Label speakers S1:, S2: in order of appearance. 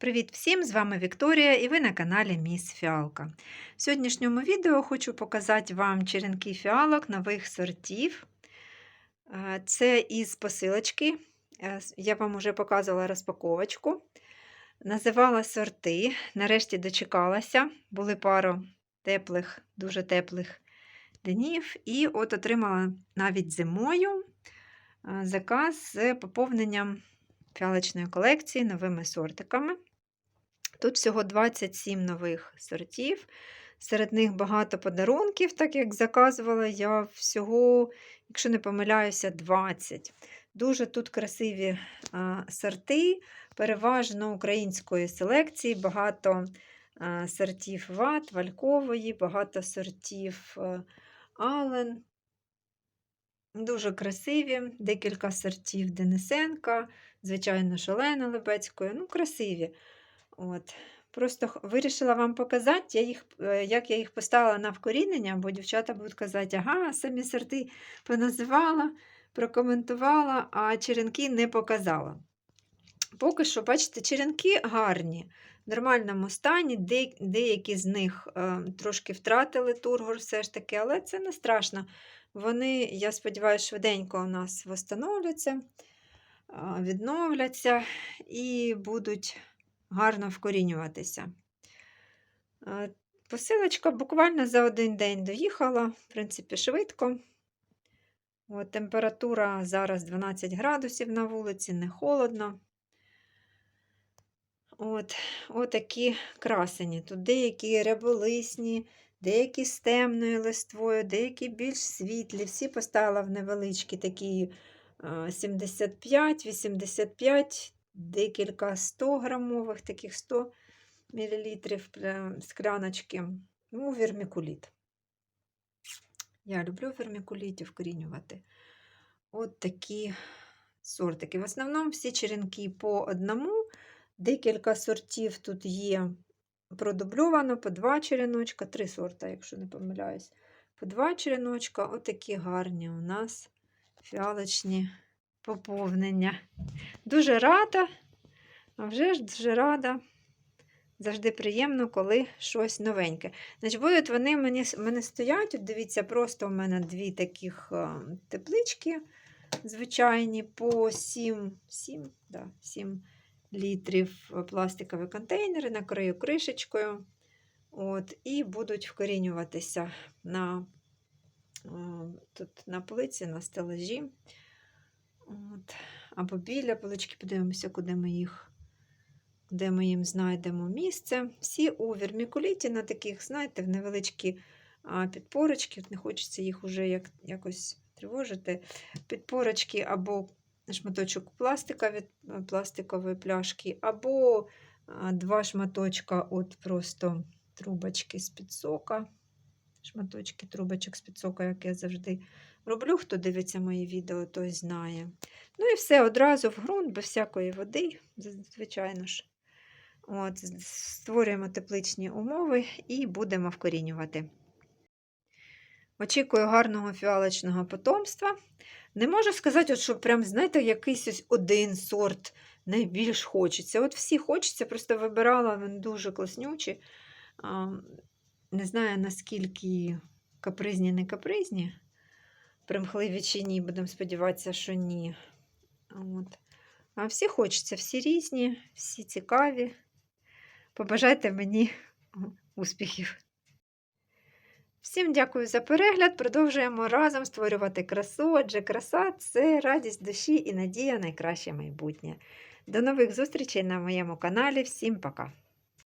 S1: Привіт всім! З вами Вікторія і ви на каналі Міс Фіалка. В сьогоднішньому відео хочу показати вам черенки фіалок нових сортів. Е, Це із посилочки. Е, Я вам вже показувала розпаковочку. Називала сорти. Нарешті дочекалася. Були пару теплих, дуже теплих днів. І от отримала навіть зимою е, заказ з поповненням фіалочної колекції новими сортиками. Тут всього 27 нових сортів. Серед них багато подарунків, так як заказувала я всього, якщо не помиляюся, 20. Дуже тут красиві сорти, переважно української селекції, багато сортів ват, валькової, багато сортів а, Ален. Дуже красиві, декілька сортів Денисенка, звичайно, Шолена Лебецької. Ну, красиві. От. Просто вирішила вам показати, я їх, е, як я їх поставила на вкорінення, бо дівчата будуть казати, ага, самі сорти поназивала, прокоментувала, а черенки не показала. Поки що, бачите, черенки гарні, в нормальному стані, де, деякі з них е, трошки втратили тургор все ж таки, але це не страшно. Вони, я сподіваюся, швиденько у нас встановляться, відновляться і будуть гарно вкорінюватися. Е, Посилочка буквально за один день доїхала, в принципі, швидко. От, температура зараз 12 градусів на вулиці, не холодно. От, Отакі красені. Тут деякі ряболисні, деякі з темною листвою, деякі більш світлі. Всі поставила в невеличкі такі 75-85, декілька 100 грамових, таких 100 мл скляночки. Ну, вермікуліт. Я люблю вермікуліті вкорінювати. От такі сортики. В основному всі черенки по одному. Декілька сортів тут є продубльовано, по два череночка, три сорта, якщо не помиляюсь. По два череночка, отакі гарні у нас фіалочні поповнення. Дуже рада, а вже ж дуже рада. Завжди приємно, коли щось новеньке. Значить, будуть вони мені, мене стоять. От дивіться, просто у мене дві таких теплички звичайні по 7, 7, да, 7 літрів пластикові контейнери, накрию кришечкою. От, І будуть вкорінюватися на, тут на полиці, на стелажі. Або біля полички, подивимося, куди ми їх, де ми їм знайдемо місце. Всі у вермікуліті на таких, знаєте, в невеличкі підпорочки. Не хочеться їх уже як, якось тривожити. Підпорочки або шматочок пластика від пластикової пляшки, або два шматочка от просто трубочки з-під сока. Шматочки трубочок з-під сока, як я завжди роблю. Хто дивиться мої відео, той знає. Ну і все одразу в ґрунт, без всякої води, звичайно ж. От, Створюємо тепличні умови і будемо вкорінювати. Очікую гарного фіалочного потомства. Не можу сказати, от, що прям, знаєте, якийсь ось один сорт найбільш хочеться. От всі хочеться, просто вибирала він дуже класнючі. Не знаю, наскільки капризні, не капризні. Примхливі чи ні, будемо сподіватися, що ні. От. А всі хочеться, всі різні, всі цікаві. Побажайте мені успіхів. Всім дякую за перегляд. Продовжуємо разом створювати красу, адже краса це радість душі і надія на найкраще майбутнє. До нових зустрічей на моєму каналі. Всім пока!